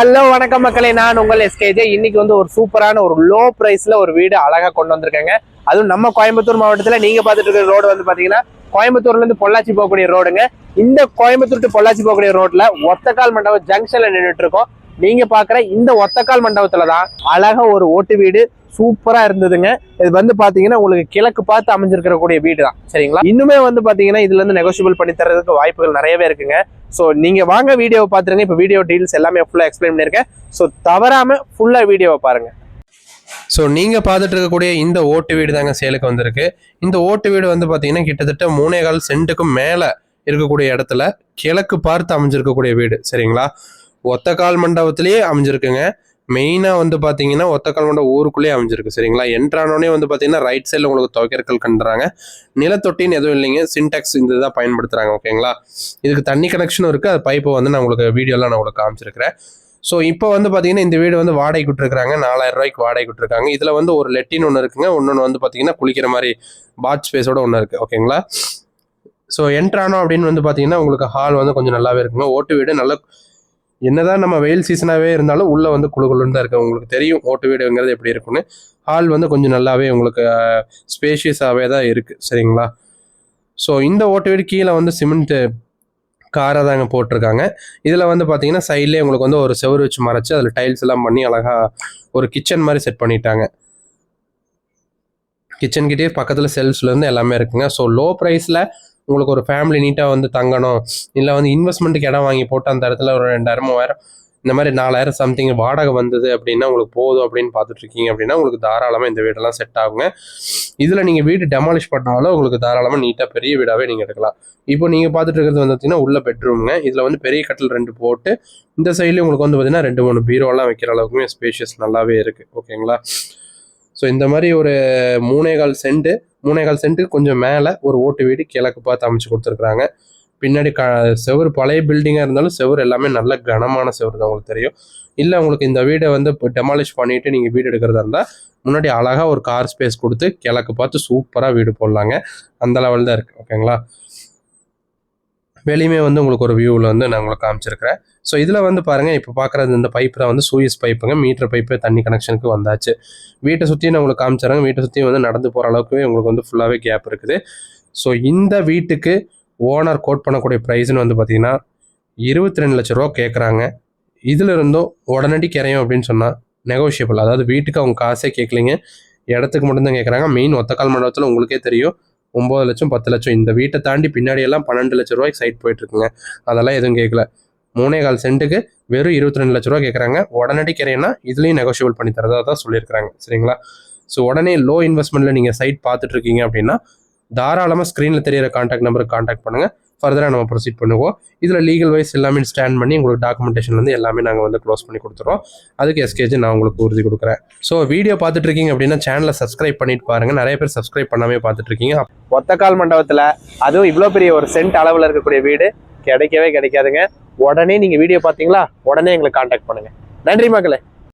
Hello வணக்கம் மக்களே. நான் உங்கள் எஸ்கேஜே இன்னைக்கு வந்து ஒரு சூப்பரான ஒரு லோ ப்ரைஸ்ல ஒரு வீடு அழகா கொண்டு வந்திருக்காங்க. அதுவும் நம்ம கோயம்புத்தூர் மாவட்டத்தில் நீங்க பார்த்துட்டு இருக்கிற ரோடு வந்து பாத்தீங்கன்னா கோயம்புத்தூர்ல இருந்து பொள்ளாச்சி போகக்கூடிய ரோடுங்க இந்த கோயம்புத்தூர் டு பொள்ளாச்சி போகக்கூடிய ரோட்ல ஒத்தக்கால் மண்டபம் ஜங்ஷன்ல நின்றுட்டு இருக்கோம். நீங்க பாக்குற இந்த ஒத்தக்கால் மண்டபத்துல தான் அழகா ஒரு ஓட்டு வீடு சூப்பரா இருந்ததுங்க. இது வந்து பாத்தீங்கன்னா உங்களுக்கு கிழக்கு பார்த்து அமைஞ்சிருக்கிற கூடிய வீடு தான் சரிங்களா? இன்னுமே வந்து பாத்தீங்கன்னா இதுல இருந்து நெகோசியபிள் பண்ணி தரதுக்கு வாய்ப்புகள் நிறையவே இருக்குங்க. ஸோ நீங்கள் வாங்க வீடியோவை பார்த்துருங்க இப்போ வீடியோ டீல்ஸ் எல்லாமே ஃபுல்லாக எக்ஸ்பிளைன் பண்ணியிருக்கேன். ஸோ தவறாம ஃபுல்லாக வீடியோவை பாருங்கள் ஸோ நீங்கள் பார்த்துட்டு இருக்கக்கூடிய இந்த ஓட்டு வீடு தாங்க சேலுக்கு வந்திருக்கு. இந்த ஓட்டு வீடு வந்து பார்த்தீங்கன்னா கிட்டத்தட்ட மூணே கால் சென்ட்டுக்கும் மேலே இருக்கக்கூடிய இடத்துல கிழக்கு பார்த்து அமைஞ்சிருக்கக்கூடிய வீடு. சரிங்களா? ஒத்தக்கால் மண்டபத்திலேயே அமைஞ்சிருக்குங்க. மெயினாக வந்து பார்த்தீங்கன்னா ஒத்தக்கால் மண்டபம் ஊருக்குள்ளேயே அமைஞ்சிருக்கு சரிங்களா? என்ட்ரானோடனே வந்து பார்த்தீங்கன்னா ரைட் சைடில் உங்களுக்கு துவைக்கற்கள் கண்டுறாங்க நிலத்தொட்டின்னு எதுவும் இல்லைங்க. சின்டாக்ஸ் இந்த இதாக பயன்படுத்துகிறாங்க ஓகேங்களா இதுக்கு தண்ணி கனெக்ஷனும் இருக்குது அது பைப்பை வந்து நான் உங்களுக்கு வீடியோலாம் நான் உங்களுக்கு காமிச்சிருக்கிறேன். ஸோ இப்போ வந்து பார்த்தீங்கன்னா இந்த வீடு வந்து வாடகை கொடுத்துருக்காங்க நாலாயிரம் ரூபாய்க்கு வாடகை கொடுத்துருக்காங்க இதில் வந்து ஒரு லெட்டின் ஒன்று இருக்குங்க. இன்னொன்று வந்து பார்த்தீங்கன்னா குளிக்கிற மாதிரி பாத் ஸ்பேஸோட ஒன்று இருக்குது ஓகேங்களா ஸோ என்ட்ரானோ அப்படின்னு வந்து பார்த்தீங்கன்னா உங்களுக்கு ஹால் வந்து கொஞ்சம் நல்லாவே இருக்குங்க. ஓட்டு வீடு நல்ல என்னதான் நம்ம வெயில் சீசனாகவே இருந்தாலும் உள்ளே வந்து குழுகுழுன்னு தான் இருக்குது உங்களுக்கு தெரியும் ஓட்டு வீடுங்கிறது எப்படி இருக்குன்னு ஹால் வந்து கொஞ்சம் நல்லாவே உங்களுக்கு ஸ்பேஷியஸாகவே தான் இருக்குது சரிங்களா? ஸோ இந்த ஓட்டு வீடு கீழே வந்து சிமெண்ட்டு காரை தாங்க போட்டிருக்காங்க. இதில் வந்து பார்த்தீங்கன்னா சைட்லேயே உங்களுக்கு வந்து ஒரு செவுரு வச்சு மறைச்சி அதில் டைல்ஸ் எல்லாம் பண்ணி அழகாக ஒரு கிச்சன் மாதிரி செட் பண்ணிட்டாங்க. கிச்சன்கிட்டே பக்கத்தில் செல்ஃப்லேருந்து எல்லாமே இருக்குங்க. ஸோ லோ ப்ரைஸில் உங்களுக்கு ஒரு ஃபேமிலி நீட்டாக வந்து தங்கணும். இல்லை வந்து இன்வெஸ்ட்மெண்ட்டுக்கு இடம் வாங்கி போட்டு அந்த இடத்துல ஒரு ரெண்டாயிரம் மூவாயிரம் இந்த மாதிரி நாலாயிரம் சம்திங் வாடகை வந்தது அப்படின்னா உங்களுக்கு போதும் அப்படின்னு பார்த்துட்டு இருக்கீங்க அப்படின்னா உங்களுக்கு தாராளமாக இந்த வீடெல்லாம் செட் ஆகுங்க. இதில் நீங்கள் வீடு டெமாலிஷ் பண்ணாலும் உங்களுக்கு தாராளமாக நீட்டாக பெரிய வீடாகவே நீங்கள் எடுக்கலாம். இப்போ நீங்கள் பார்த்துட்டு இருக்கிறது வந்து பார்த்தீங்கன்னா உள்ள பெட்ரூம்ங்க இதில் வந்து பெரிய கட்டில் ரெண்டு போட்டு இந்த சைட்லேயும் உங்களுக்கு வந்து பார்த்தீங்கன்னா ரெண்டு மூணு பீரோலாம் வைக்கிற அளவுக்குமே ஸ்பேஷியஸ் நல்லாவே இருக்குது ஓகேங்களா ஸோ இந்த மாதிரி ஒரு மூணே கால் சென்ட் மூணே கால் கொஞ்சம் மேலே ஒரு ஓட்டு வீடு கிழக்கு பார்த்து அமைச்சு கொடுத்துருக்குறாங்க. பின்னாடி க செவுரு பழைய பில்டிங்காக இருந்தாலும் செவுரு எல்லாமே நல்ல கனமான செவுரு தான் உங்களுக்கு தெரியும். இல்லை உங்களுக்கு இந்த வீடை வந்து இப்போ டெமாலிஷ் பண்ணிவிட்டு நீங்கள் வீடு எடுக்கிறதா இருந்தால் முன்னாடி அழகாக ஒரு கார் ஸ்பேஸ் கொடுத்து கிழக்கு பார்த்து சூப்பராக வீடு போடலாங்க. அந்த லெவல் தான் இருக்குது ஓகேங்களா வெளியுமே வந்து உங்களுக்கு ஒரு வியூவில் வந்து நான் உங்களுக்கு காமிச்சிருக்கிறேன். ஸோ இதில் வந்து பாருங்கள் இப்போ பார்க்குறது இந்த பைப் தான் வந்து சூயஸ் பைப்புங்க மீட்டர் பைப்பு தண்ணி கனெக்ஷனுக்கு வந்தாச்சு. வீட்டை சுற்றி நான் உங்களுக்கு காமிச்சிடுறேன் வீட்டை சுற்றி வந்து நடந்து போகிற அளவுக்கு உங்களுக்கு வந்து ஃபுல்லாகவே கேப் இருக்குது. ஸோ இந்த வீட்டுக்கு ஓனர் கோட் பண்ணக்கூடிய ப்ரைஸ்னு வந்து பார்த்தீங்கன்னா இருபத்தி ரெண்டு லட்ச ரூபா கேட்குறாங்க இதில் இருந்தும் உடனடி கிரையும் அப்படின்னு சொன்னால் நெகோஷியபிள் அதாவது வீட்டுக்கு அவங்க காசே கேட்கலிங்க இடத்துக்கு மட்டும்தான் கேட்குறாங்க மெயின் ஒத்தக்கால் மண்டபத்தில் உங்களுக்கே தெரியும். ஒம்பது லட்சம் பத்து லட்சம். இந்த வீட்டை தாண்டி பின்னாடி எல்லாம் பன்னெண்டு லட்ச ரூபாய்க்கு சைட் போயிட்டு இருக்குங்க அதெல்லாம் எதுவும் கேட்கல. மூணே கால் சென்ட்டுக்கு வெறும் இருபத்தி ரெண்டு லட்ச ரூபா கேட்குறாங்க. உடனடி கிரையனா இதுலேயும் நெகோஷியபிள் பண்ணி தரதா தான் சொல்லியிருக்கிறாங்க. சரிங்களா? ஸோ உடனே லோ இன்வெஸ்ட்மெண்ட்டில் நீங்கள் சைட் பார்த்துட்ருக்கீங்க அப்படின்னா தாராளமாக ஸ்க்ரீனில் தெரியிற காண்டாக்ட் நம்பருக்கு காண்டாக்ட் பண்ணுங்கள் ஃபர்தராக நம்ம ப்ரொசீட் பண்ணுவோம். இதில் லீகல் வைஸ் எல்லாமே ஸ்டாண்ட் பண்ணி உங்களுக்கு டாக்குமெண்டேஷன் வந்து எல்லாமே நாங்கள் வந்து க்ளோஸ் பண்ணி கொடுத்துறோம். அதுக்கு எஸ்கேஜ் நான் உங்களுக்கு உறுதி கொடுக்குறேன். ஸோ வீடியோ பார்த்துட்டு இருக்கீங்க அப்படின்னா சேனலை சப்ஸ்கிரைப் பண்ணிட்டு பாருங்க. நிறைய பேர் சப்ஸ்கிரைப் பண்ணாமே பார்த்துட்டு இருக்கீங்க ஒத்தக்கால் மண்டபத்தில் அதுவும் இவ்வளோ பெரிய ஒரு சென்ட் அளவில் இருக்கக்கூடிய வீடு கிடைக்கவே கிடைக்காதுங்க. உடனே நீங்கள் வீடியோ பார்த்தீங்களா? உடனே எங்களுக்கு காண்டாக்ட் பண்ணுங்கள் நன்றி மக்களே.